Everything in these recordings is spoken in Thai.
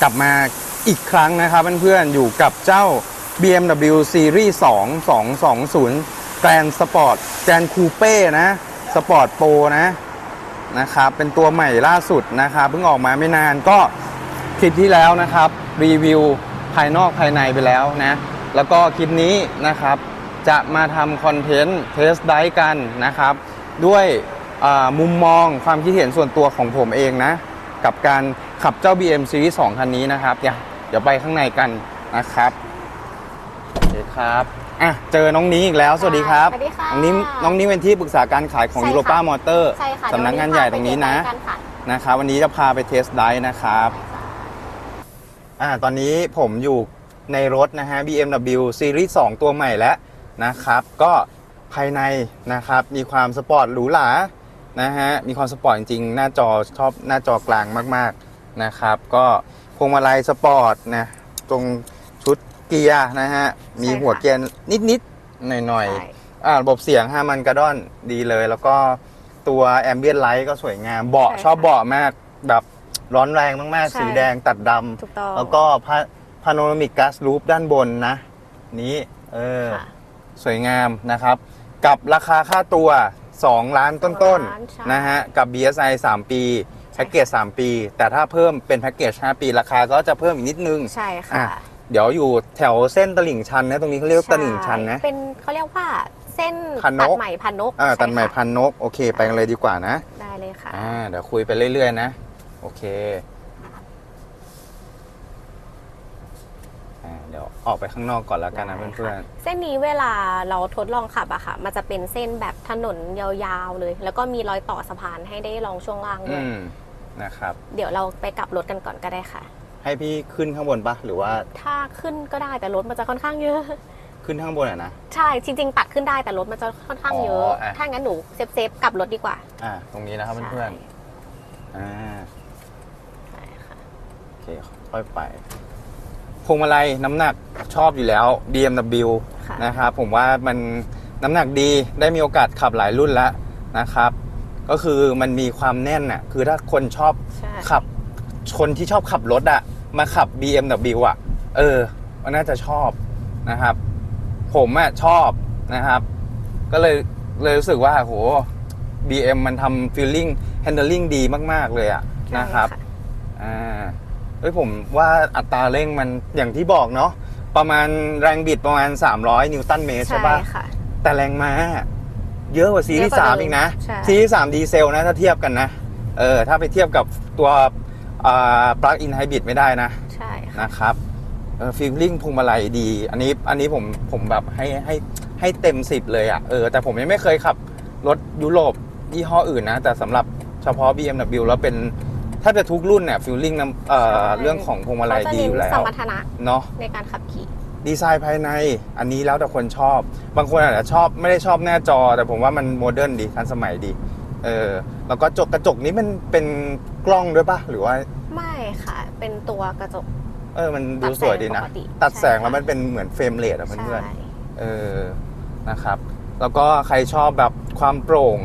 กลับมาอีกครั้งนะครับเพื่อนๆอยู่กับเจ้า BMW Series 2 220 Grand Sport Grand Coupe นะ Sport Pro นะนะครับเป็นตัวใหม่ล่าสุดนะครับเพิ่งออกมาไม่นานก็คลิปที่แล้วนะครับ รีวิวภายนอกภายในไปแล้วนะ แล้วก็คลิปนี้นะครับ จะมาทำคอนเทนต์เทสไดกันนะครับ ด้วยมุมมองความคิดเห็นส่วนตัวของผมเองนะ กับการขับเจ้า BM Series 2 คันนี้นะครับเดี๋ยวเดี๋ยวไปข้างในกันนะครับโอเคครับอะเจอน้องนี้อีกแล้วสวัสดีครับสวัสดีค่ะน้องนี้น้องนี้เป็นที่ปรึกษาการขายของใช่ยูค่ะโรป้ามอเตอร์ใช่ค่ะสำนักงานใหญ่ตรงนี้นะเดี๋ยววัพาไปเทสไดฟ์กันค่ะนะครับวันนี้จะพาไปเทสไดฟ์นะครับอ่าตอนนี้ผมอยู่ในรถนะฮะ BMW Series 2 ตัวใหม่แล้วนะครับ ก็ภายในนะครับมีความสปอร์ตหรูหรา นะฮะ มีความสปอร์ตจริงๆ หน้าจอชอบหน้าจอกลางมากๆนะครับ ก็พวงมาลัยสปอร์ตนะตรงชุดเกียร์นะฮะ มีใช่ค่ะหัวเกียร์นิดๆ หน่อยๆใช่อ่าระบบเสียงฮามันกระดอนดีเลย แล้วก็ตัวแอมเบียนไลท์ก็สวยงาม เบาะใช่ค่ะชอบเบาะมากแบบร้อนแรงมากใช่ ๆ สีแดงตัดดถูกต้องำแล้วก็พาโนรามิก a ัส o ู p ด้านบนนะ นี้ เออ ค่ะ สวยงามนะครับ กับราคาค่าตัว 2 ล้านต้นล้านใช่ๆนะฮะกับ BSI 3 ปีแพ็กเกจ3ปี แต่ถ้าเพิ่มเป็นแพ็กเกจ5ปีราคาก็จะเพิ่มอีกนิดนึง ใช่อะ ค่ะเดี๋ยวอยู่แถวเส้นตลิ่งชันนะตรงนี้เขาเรียกว่าตลิ่งชันนะ ใเป็นเขาเรียกว่าเส้นพันนก ตัดใหม่พันนกอ่าช่ตันใหม่ค่ะพันนกโอเคไปกันเลยดีกว่านะได้เลยค่ะ อ่าเดี๋ยวคุยไปเรื่อยๆนะ โอเค อ่าเดี๋ยวออกไปข้างนอกก่อนแล้วกันนะได้เพื่อนค่ะเส้นนี้เวลาเราทดลองขับอะค่ะ มันจะเป็นเส้นแบบถนนยาวๆเลย แล้วก็มีรอยต่อสะพานให้ได้ลองช่วงล่างๆด้อืวยมนะครับ เดี๋ยวเราไปกลับรถกันก่อนก็ได้ค่ะ ให้พี่ขึ้นข้างบนปะหรือว่าถ้าขึ้นก็ได้แต่รถมันจะค่อนข้างเยอะ ขึ้นข้างบนอะนะ ใช่จริงๆตัดขึ้นได้แต่รถมันจะค่อนข้างเยอะอ๋ออะ ถ้างั้นหนูเซฟเซฟๆกลับรถดีกว่าอ่าตรงนี้นะครับเพื่อนๆอ่า ใช่ค่ะ โอเคค่อยไปพ วงมาลัยน้ำหนักชอบอยู่แล้ว BMW ค่ะ นะครับผมว่ามันน้ำหนักดีได้มีโอกาสขับหลายรุ่นแล้วนะครับ ก็คือมันมีความแน่นน่ะคือถ้าคนชอบใช่ ขับ คนที่ชอบขับรถอะมาขับ BMW อะเออมันน่าจะชอบนะครับ ผมอะชอบนะครับ ก็เลยเลยรู้สึกว่าโห BM มันทำ feeling handling ดีมาก ๆ เลยอะนะครับใช่อ่า เฮ้ยผมว่าอัตราเร่งมันอย่างที่บอกเนาะประมาณแรงบิดประมาณ 300 นิวตันเมตรใช่ใช่ปะค่ะ แต่แรงม้าเยอะกว่าซีรีเยส์อะกว่าสามเดิมอีกนะใช่ซีรีส์สามดีเซลนะถ้าเทียบกันนะ เออ ถ้าไปเทียบกับตัวปลั๊กอินไฮบริดไม่ได้นะ ใช่ค่ะนะครับเออฟีลลิ่งพวงมาลัยดี อันนี้อันนี้ผมผมแบบให้ให้ให้เต็มสิบเลยอะ่ะเออแต่ผมยังไม่เคยขับรถยุโรปยี่ห้ออื่นนะ แต่สำหรับเฉพาะ BMW แล้วเป็น ถ้าจะทุกรุ่นเนี่ยฟีลลิ่งเอ่อเรื่องของพวงมาลัยเขาจะดีอยู่เน้แล้นสวมรรถนะเนาะ ในการขับขี่ ดีไซน์ภายในอันนี้แล้วแต่คนชอบ บางคนอาจจะชอบไม่ได้ชอบหน้าจอ แต่ผมว่ามันโมเดิร์นดีทันสมัยดี เออแล้วก็จกกระจกนี้มันเป็นกล้องด้วยปะหรือว่า ไม่ค่ะ เป็นตัวกระจกเออมันดูสวยดีนะ ตัดแสงปกติตัดแสงใช่แล้วมันเป็นเหมือนเฟรมเรทอะเพื่อนใช่ๆเออ นะครับ แล้วก็ใครชอบแบบความโปร่ง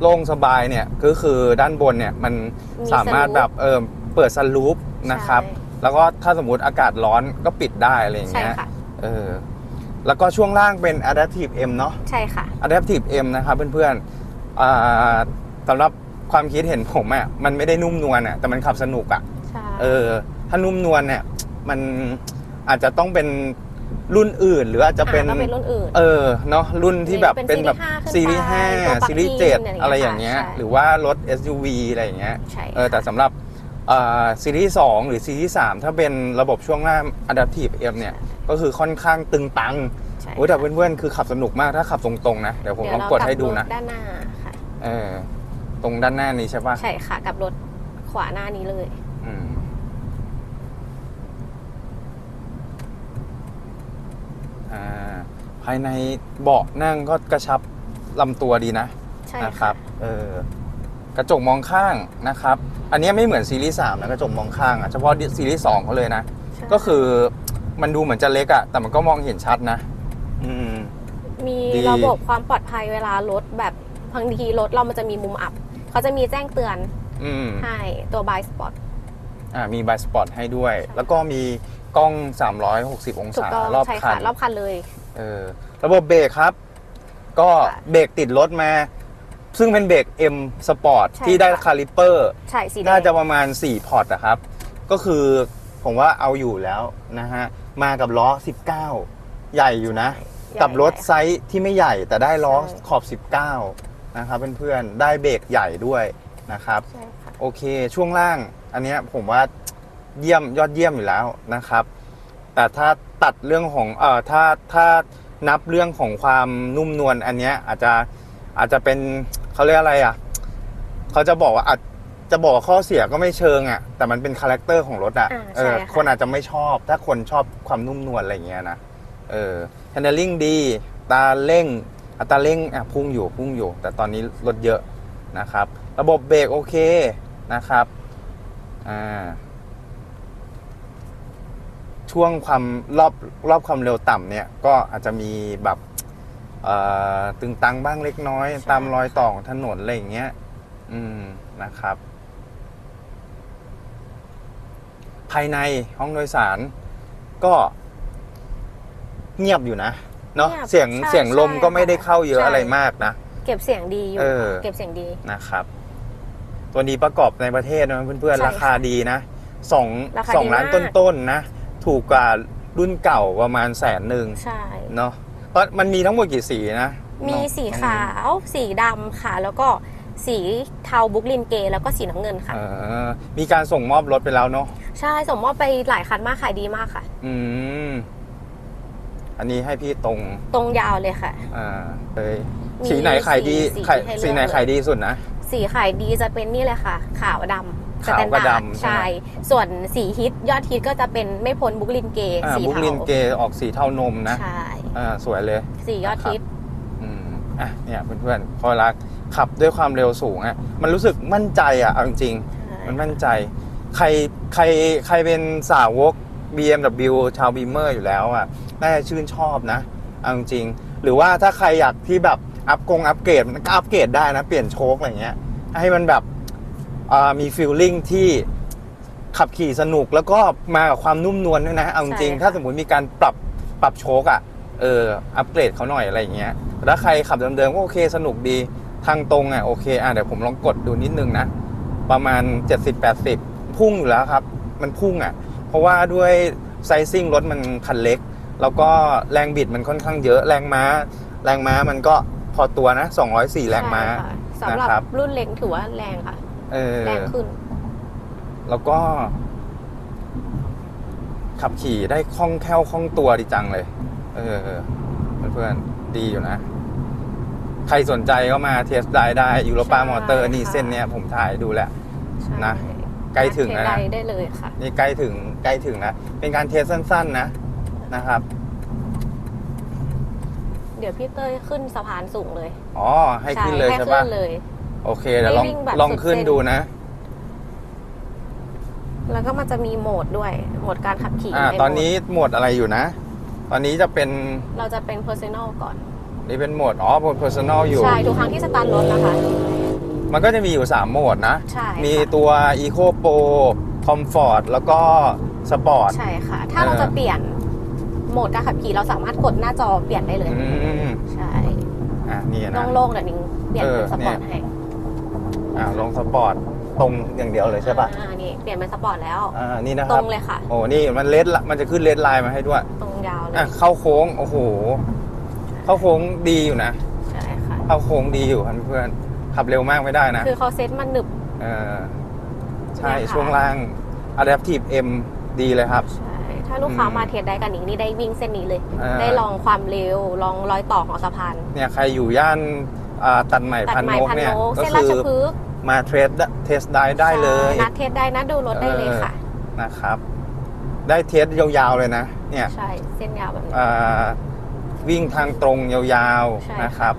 โล่งสบายเนี่ยก็คือด้านบนเนี่ยมันสามารถแบบเออเปิดซันรูฟนะครับ ใช่ แล้วก็ถ้าสมมติอากาศร้อนก็ปิดได้อะไรอย่างใช่เงี้ยค่ะ เออแล้วก็ช่วงล่างเป็น Adaptive M เนาะ ใช่ค่ะ Adaptive M นะครับเพื่อนๆอ่าสำหรับความคิดเห็นผมอะ่ะมันไม่ได้นุ่มนวลอะ่ะแต่มันขับสนุกอะ่ะ ใช่ เออถ้านุ่มนวลเนี่ยมันอาจจะต้องเป็น รุ่นอื่น หรืออาจจะเป็นอ่าต้องเป็นรุ่นอื่นเออเนาะรุ่นที่แบบเป็เป็นนแบบซีซีรีรีส์ส์ห้าห้าขึ้นไปซีรีส์ตัวเจ็ด plug-in อะไรอย่างเงี้ย ใช่ หรือว่ารถ SUV อะไรอย่างเงี้ย ใช่เออแต่สำหรับอ่าซีรีส์2หรือซีรีส์3ถ้าเป็นระบบช่วงล่าง Adaptive M เนี่ย ก็คือค่อนข้างตึงตังใช่โอ้ยแต่เพื่อนๆ คือขับสนุกมากถ้าขับตรงๆนะ เดี๋ยวผมเดี๋ลยอวงเรากดให้ดูนะบรถด้านหน้าค่ะ เออตรงด้านหน้านี้ใช่ปะใช่ค่ะกับรถขวาหน้านี้เลย อืมอ่า ภายในเบาะนั่งก็กระชับลำตัวดีนะใช่นะคค่ะ รับเออกระจกมองข้างนะครับ อันนี้ไม่เหมือนซีรีส์3นะกระจกมองข้างอะเฉพาะซีรีส์2เขาเลยนะ ใช่ก็คือมันดูเหมือนจะเล็กอะแต่มันก็มองเห็นชัดนะ อืม มีดี ระบบความปลอดภัยเวลารถแบบบางทีรถเรามันจะมีมุมอับ เขาจะมีแจ้งเตือนอืมให้ตัว by spot อ่ามีบายสปอร์ตให้ด้วย แล้วก็มี กล้อง 360 องถูกศาต้องรอบใช่คัค่ะนรอบคันเลย เออระบบเบรกครับ ก็ค่ะเบรกติดรถมา ซึ่งเป็นเบรก M Sport ใช่ที่ได้ค่ะ คาลิเปอร์ ใช่สีแดงน่าจะประมาณ 4 พอร์ตนะครับ ก็คือผมว่าเอาอยู่แล้วนะฮะ มากับล้อ 19 ใหญ่อยู่นะใช่กับรถใหญ่ไซส์ที่ไม่ใหญ่แต่ได้ล้อใช่ขอบ 19 นะครับเพื่อนๆ ได้เบรกใหญ่ด้วยนะครับ ใช่ค่ะ โอเค ช่วงล่างอันเนี้ยผมว่า เยี่ยมยอดเยี่ยมอยู่แล้วนะครับ แต่ถ้าตัดเรื่องของเอ่อถ้าถ้านับเรื่องของความนุ่มนวลอันเนี้ยอาจจะอาจจะเป็นเขาเรียกอะไรอะเขาจะบอกว่าอาจจะบอกว่าข้อเสียก็ไม่เชิงอะแต่มันเป็นคาแรคเตอร์ของรถอะอ่าเอใช่อค่ะ คนอาจจะไม่ชอบ ถ้าคนชอบความนุ่มนวลอะไรอย่างเงี้ยนะเออ handling ดีตาเร่งอัตราเร่งอะพุ่งอยู่พุ่งอยู่ แต่ตอนนี้รถเยอะนะครับ ระบบเบรกโอเคนะครับอ่า ช่วงความรอบรอบความเร็วต่ำเนี่ยก็อาจจะมีแบบเอ่อตึงตังบ้างเล็กน้อยใช่ตามรอยต่อของถนนอะไรอย่างเงี้ย อืมนะครับ ภายในห้องโดยสารก็เงียบอยู่นะเนาะเงียบเสียงใช่เสียงลมใช่ก็ไม่ได้เข้าเยอะใช่ อะไรมากนะ เก็บเสียงดีอยู่เออ เก็บเสียงดี นะครับ ตัวนี้ประกอบในประเทศนะเพื่อนใช่ๆ ราคาดีนะสองราคาสองดีล้านมาก ต้นๆนะ ถูกกว่ารุ่นเก่าประมาณแสนหนึ่งใช่ เนาะเพราะมันมีทั้งหมดกี่สีนะมีน้องสีน้องขาว สีดำค่ะ แล้วก็สีเทาบุกลินเกย์แล้วก็สีน้ำเงินค่ะเออมีการส่งมอบรถไปแล้วเนาะใช่ส่งมอบไปหลายคันมากขายดีมากค่ะ อืมอันนี้ให้พี่ตรงตรงยาวเลยค่ะ อ่าเลยมีสีไหนขายดีสีขายให้เลือก สีไหนเลยขายดีสุดนะ สีขายดีจะเป็นนี่เลยค่ะ ขาวดำ ขาวกับสแตนดาร์ดำใช่ใช่ไหมส่วนสีฮิตยอดฮิตก็จะเป็นไม่พ้นบุกลินเกย์อ่าสีบุกเทาลินเกย์ออกสีเทานมนะใช่อ่าสวยเลย สียอดฮิต อืมอะเนี่ยเพื่อนๆพอรักขับด้วยความเร็วสูงอะมันรู้สึกมั่นใจอะเอาจริงๆใช่มันมั่นใจ ใครใครใครเป็นสาวก BMW ชาวบีเมอร์อยู่แล้วอะน่าจะชื่นชอบนะเอาจริงๆหรือว่าถ้าใครอยากที่แบบอัพกงอัพเกรดมันก็อัพเกรดได้นะ เปลี่ยนโชคอะไรเงี้ย ให้มันแบบอ่า มีฟีลลิ่งที่ขับขี่สนุกแล้วก็มากับความนุ่มนวลด้วยนะเอาจริงๆถ้าสมมติมีการปรับปรับโชคอะเอออัปเกรดเขาหน่อยอะไรอย่างเงี้ยแต่ถ้าใครขับเดิมๆก็โอเคสนุกดีทางตรงอะโอเคอะเดี๋ยวผมลองกดดูนิดนึงนะ ประมาณ 70-80 พุ่งอยู่แล้วครับ มันพุ่งอะ เพราะว่าด้วยไซซิ่งรถมันคันเล็ก แล้วก็แรงบิดมันค่อนข้างเยอะแรงม้า แรงม้ามันก็พอตัวนะ 204 แรงม้าใช่ค่ะสำหรับนะครับรุ่นเล็กถือว่าแรงค่ะ เออ แรงขึ้น แล้วก็ ขับขี่ได้คล่องแคล่วคล่องตัวดีจังเลย เออเพื่อนๆดีอยู่นะ ใครสนใจก็มาเทสได้ได้ยูโรปาใช่มอเตอร์นี่ค่ะเส้นเนี้ยผมถ่ายดูแล้วใช่นะใกล้ถึงเทแล้วสนะได้ได้เลยค่ะนี่ใกล้ถึงใกล้ถึงนะเป็นการเทสสั้น ๆ นะนะครับ เดี๋ยวพี่เต้ยขึ้นสะพานสูงเลย อ๋อ ให้ขึ้นเลยให้ใช่ขึ้ปะนเลย โอเคเดี๋ยวลองให้วิ่งแบบลองขึ้นสุดเส้นดูนะ แล้วก็มันจะมีโหมดด้วย โหมดการขับขี่อ่าใโหมดตอนนี้โหมดอะไรอยู่นะ ตอนนี้จะเป็นเราจะเป็น personal ก่อน นี่เป็นโหมดอ๋อโหมด personal อยู่ ใช่ ทุกครั้งที่สตาร์ทรถนะคะ มันก็จะมีอยู่ 3 โหมดนะ ใช่มีค่ะตัว eco pro comfort แล้วก็ sport ใช่ค่ะ ถ้าเราเออจะเปลี่ยนโหมดการขับขี่เราสามารถกดหน้าจอเปลี่ยนได้เลย อืมใช่อะนี่นะ โล่งๆเดี๋ยวนิ้งเปลี่ยนเป็นเออสปอร์ตเนี่ยให้ อ่าลงสปอร์ตตรงอย่างเดียวเลยใช่ปะอ่านี่เปลี่ยนเป็นสปอร์ตแล้ว อ่านี่นะคตรรับงเลยค่ะ โอ้นี่มันเลดมันจะขึ้นเลดไลน์มาให้ด้วยตรงยาวเลยอะเข้าโค้งโอ้โหเข้าโค้งดีอยู่นะใช่ค่ะ เข้าโค้งดีอยู่ครับเพื่อนขับเร็วมากไม่ได้นะคือเขาเซ็ตมันหนึบ เออใช่เนี่ยค่ะ ช่วงล่าง Adaptive M ดีเลยครับ ใช่ ถ้าลูกค้าอืมมาเทสได้กันนิ้งนี่ได้วิ่งเส้นนี้เลย อ่า ได้ลองความเร็ว ลองรอยต่อของสะพาน เนี่ยใครอยู่ย่านอ่า ตัดใหม่ตัดพันไม้นกพันเนี่ยโนกก็เส้นราคืชอพฤกษ์มาเทสเทสได้ได้เลยใช่นัดเทสได้นัดดูรถได้เลยค่ะ นะครับ ได้เทสยาวๆเลยนะ เนี่ยใช่ เส้นยาวแบบนี้ อ่าวิ่งทางตรงยาวใช่ ๆนะครับ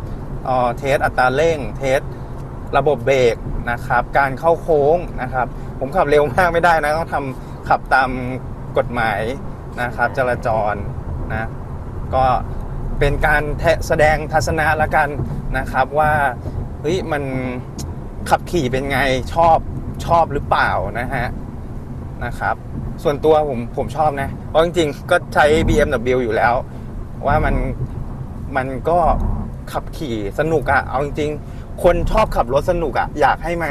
เอ่อเทสอัตราเร่ง เทสระบบเบรกนะครับ การเข้าโค้งนะครับ ผมขับเร็วมากไม่ได้นะ ต้องทำขับตามกฎหมายนะครับ จราจรนะ ก็ เป็นการแทะแสดงทัศนะละกันนะครับว่าเฮ้ยมันขับขี่เป็นไงชอบชอบหรือเปล่านะฮะนะครับ ส่วนตัวผมผมชอบนะ เพราะจริงๆ ก็ใช้ BMW อยู่แล้ว ว่ามันมันก็ขับขี่สนุกอะเอาจริงๆ คนชอบขับรถสนุกอะอยากให้มา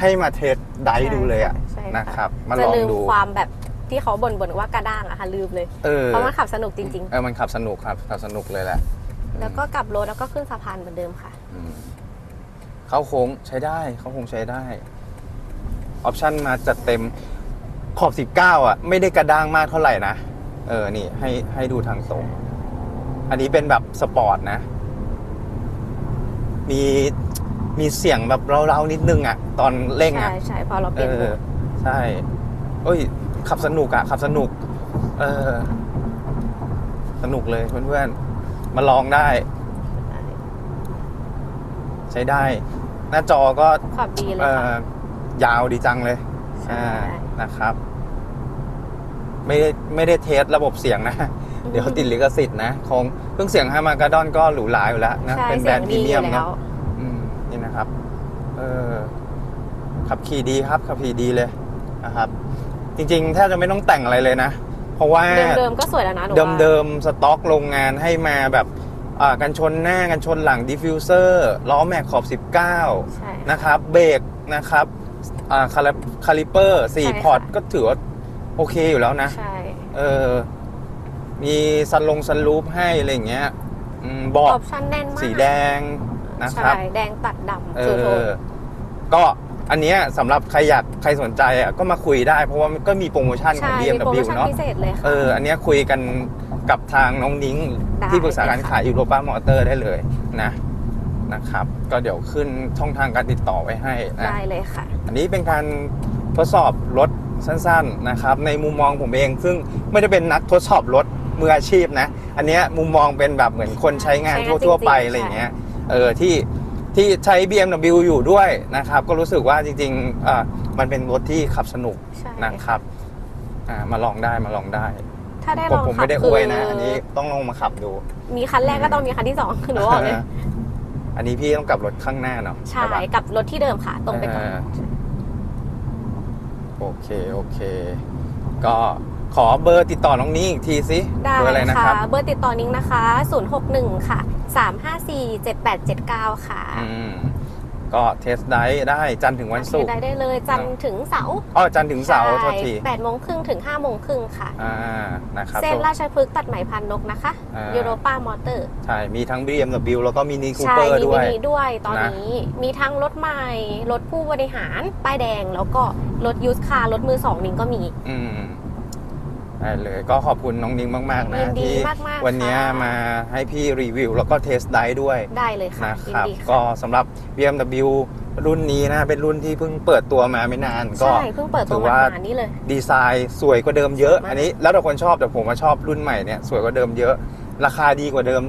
ให้มาเทสไดฟ์ดูเลยอะใช่ค่ะนะครับ มาจะลองลืมดูความแบบ ที่เขาบ่นๆว่ากระด้างอะค่ะลืมเลย เออเพราะมันขับสนุกจริง เออมันขับสนุกครับขับสนุกเลยแหละๆ แล้วก็กลับรถแล้วก็ขึ้นสะพานเหมือนเดิมค่ะ อืมเข้าโค้งใช้ได้ เข้าโค้งใช้ได้ออปชันมาจัดเต็มขอบ 19 อะ ไม่ได้กระด้างมากเท่าไหร่นะ เออ นี่ให้ให้ดูทางตรง อันนี้เป็นแบบสปอร์ตนะ มีมีเสียงแบบเร้าๆนิดนึงอะ ตอนเร่งใช่อะ ใช่พอเราเปเอลี่ยนโหมอดใช่เอ้ย ขับสนุกอะขับสนุก เออ สนุกเลยเพื่อนๆ มาลองได้ ใช้ได้ หน้าจอก็ขับดีเลยเอ่ค่ะอยาวดีจังเลยใช่อ่า นะครับ ไม่ได้ไม่ได้เทสระบบเสียงนะ เดี๋ยวติดลิขสิทธิ์นะคงเครื่องเสียงฮามากาดอนก็หรูหราอยู่แล้วนะ ใช่เป็นแบรเสียนงด์พรีดีอเมียมยู่แล้เนาะวอืมนี่นะครับ เออขับขี่ดีครับ ขับขี่ดีเลยนะครับ จริงๆแทบจะไม่ต้องแต่งอะไรเลยนะ เพราะว่าเดิมๆก็สวยแล้วนะหนูเดิมว่าเดิมๆสต็อกโรงงานให้มาแบบอ่ากันชนหน้ากันชนหลังดิฟฟิวเซอร์ล้อแม็กขอบ19ใช่นะครับ เบรกนะครับอ่าคาลิคาลิเปอร์ใช่สี่ค่ะ พอร์ตก็ถือว่าโอเคอยู่แล้วนะ ใช่ เออ มีซันลงซันรูปให้อะไรอย่างเงี้ยอืมเบาะออปชั่นแน่นมากสีแดงนะครับ ใช่ แดงตัดดำเอคือโทนอ ก็ อันเนี้ยสำหรับใครอยากใครสนใจอะก็มาคุยได้ เพราะว่ามันก็มีโปรโมชั่นขใช่องมีโปรโม BMW ชั่นเนาะพิเศษเลยค่ะ เอออันเนี้ยคุยกันกับทางน้องนิ้งได้ที่ปรึกษาการเลยค่ะขายยูโรป้ามอเตอร์ได้เลยนะนะครับ ก็เดี๋ยวขึ้นช่องทางการติดต่อไว้ให้นะ ได้เลยค่ะ อันนี้เป็นการทดสอบรถสั้นๆนะครับ ในมุมมองผมเอง ซึ่งไม่ได้เป็นนักทดสอบรถมืออาชีพนะ อันเนี้ยมุมมองเป็นแบบเหมือนคนใช้งานใช้งานทั่วๆไปจริงๆอะไรอย่างเงี้ยเออที่ ที่ใช้ BMW อยู่ด้วยนะครับ ก็รู้สึกว่าจริงๆอ่ามันเป็นรถที่ขับสนุกใช่ นะครับอ่ามาลองได้มาลองได้ถ้าได้ผลมองผมขับไม่ได้คือวยนะ อันนี้ต้องลองมาขับดู มีคันแรกก็ต้องมีคันที่สองหนูบอกเลยอันนี้พี่ต้องกลับรถข้างหน้าเนาะใช่ปะกับรถที่เดิมค่ะตรงไปก่อนเออโอเค โอเค ก็ขอเบอร์ติดต่อน้องนี้อีกทีสิได้เบอร์อะไรนะคค่ะรับ เบอร์ติดต่อนิ้งนะคะ 061 ค่ะ 354 7879 ค่ะอืมก็เทสได้ได้จันทร์ถึงวันศุกร์ได้ได้เลยจันทร์ถึงเสาร์อ๋อจันทร์ถึงเสาร์โทษทีใช่8โมงครึ่งถึง5โมงครึ่งค่ะอ่านะครับเส้นราชพฤกษ์ตัดไหมพันนกนะคะอ่ายูโรป้ามอเตอร์ใช่ มีทั้ง BMW แล้วก็มินิคูใช่เปอร์มีด้วมิยนิด้วยตอนนะนี้ มีทั้งรถใหม่ รถผู้บริหาร ป้ายแดงแล้วก็รถยูสคาร์รถมือสองนิ้งก็มีอืม ได้เลยก็ขอบคุณน้องนิ้งมาก ๆ นะยินดีที่มากๆวันนี้ค่ะ มาให้พี่รีวิว แล้วก็เทสได้ด้วยได้เลยค่ะนะยิคนรับ ดีก็ค่ะสำหรับ BMW รุ่นนี้นะเป็นรุ่นที่เพิ่งเปิดตัวมาไม่นานก็ ใช่เพิ่งเปิดถืตัวอมาว่า หมานี้เลย ดีไซน์สวยกว่าเดิมเยอะสวยมาก อันนี้แล้วแต่คนชอบแต่ผมมาชอบรุ่นใหม่เนี่ยสวยกว่าเดิมเยอะ ราคาดีกว่าเดิม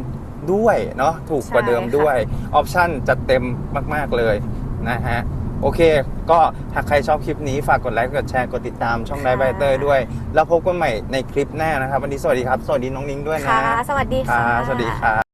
ด้วยเนาะถูกกว่าเดิมด้วย ออปชั่นจัดเต็มมาก ๆ เลยนะฮะ โอเค ก็หากใครชอบคลิปนี้ฝากกดไลค์ กดแชร์ กดติดตามช่องไดบายเตอร์ด้วย แล้วพบกันใหม่ในคลิปหน้านะครับ วันนี้สวัสดีครับ สวัสดีน้องนิ้งด้วยนะค่ะ สวัสดีคค่ะรับสวัสดีครับ